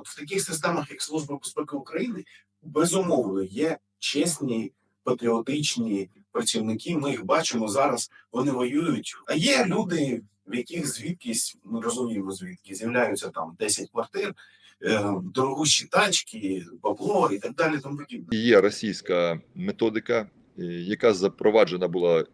От в таких системах, як Служба безпеки України, безумовно є чесні, патріотичні працівники. Ми їх бачимо зараз. Вони воюють. А є люди, в яких звідкись ми розуміємо, звідки з'являються там 10 квартир, е, дорогущі тачки, бабло і так далі. Тому подібне. Є російська методика, е, яка запроваджена була е,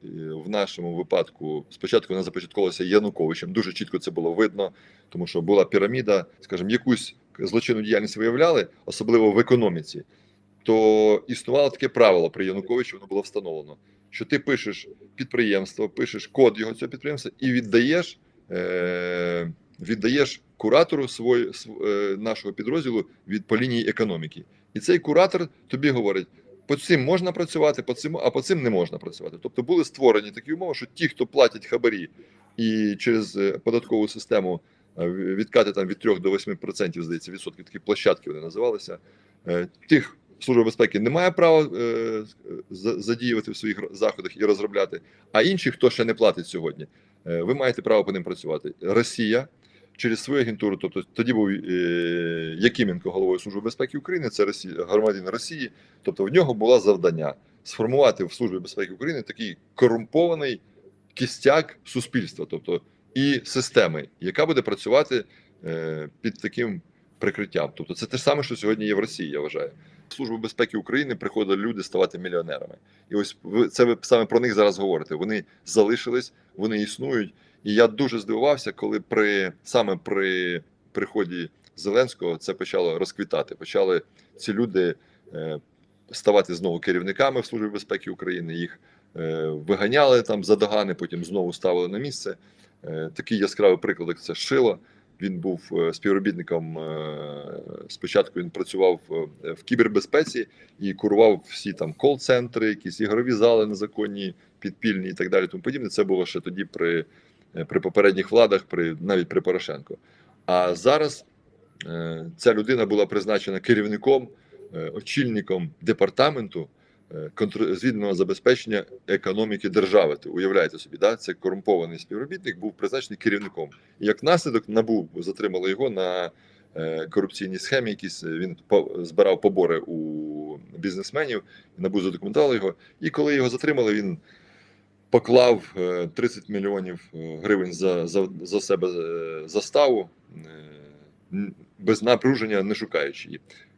в нашому випадку. Спочатку вона започатковувалася Януковичем. Дуже чітко це було видно, тому що була піраміда, скажімо, якусь злочинну діяльність виявляли, особливо в економіці. То існувало таке правило при Януковичу, воно було встановлено, що ти пишеш підприємство, пишеш код його цього підприємства і віддаєш, е, віддаєш куратору свої, св- е, нашого підрозділу від по лінії економіки. І цей куратор тобі говорить: по цим можна працювати, по цим, а по цим не можна працювати. Тобто були створені такі умови, що ті, хто платять хабарі і через е, податкову систему відкати там від 3 до 8%, здається, відсотків такі площадки вони називалися. е, Тих Служба безпеки не має права е, задіювати в своїх заходах і розробляти. А інші, хто ще не платить сьогодні, е, ви маєте право по ним працювати. Росія через свою агентуру, тобто тоді був е, Якименко головою Служби безпеки України, це Росія, громадянин Росії. Тобто в нього було завдання сформувати в Службі безпеки України такий корумпований кістяк суспільства, тобто і системи, яка буде працювати е, під таким прикриттям. Тобто, це те ж саме, що сьогодні є в Росії, я вважаю. В Службу безпеки України приходили люди ставати мільйонерами. І ось ви це ви саме про них зараз говорите. Вони залишились, вони існують. І я дуже здивувався, коли при саме при приході Зеленського це почало розквітати. Почали ці люди е, ставати знову керівниками в Службі безпеки України. Їх виганяли там за догани, потім знову ставили на місце. Е, такий яскравий приклад, як це Шило. Він був е, співробітником. е, Спочатку він працював е, в кібербезпеці і курував всі там кол-центри, якісь ігрові зали незаконні, підпільні і так далі. Тому подібне. Це було ще тоді при, е, при попередніх владах, при навіть при Порошенко. А зараз е, ця людина була призначена керівником, е, очільником департаменту е, звільненого забезпечення економіки держави. Ти уявляєте собі, да? це корумпований співробітник був призначений керівником. І як наслідок набу затримали його на е, корупційній схемі. Якісь він по- збирав побори у бізнесменів. Набу задокументували його. І коли його затримали, він поклав е, 30 мільйонів е, гривень за, за, за себе е, заставу е, без напруження, не шукаючи її.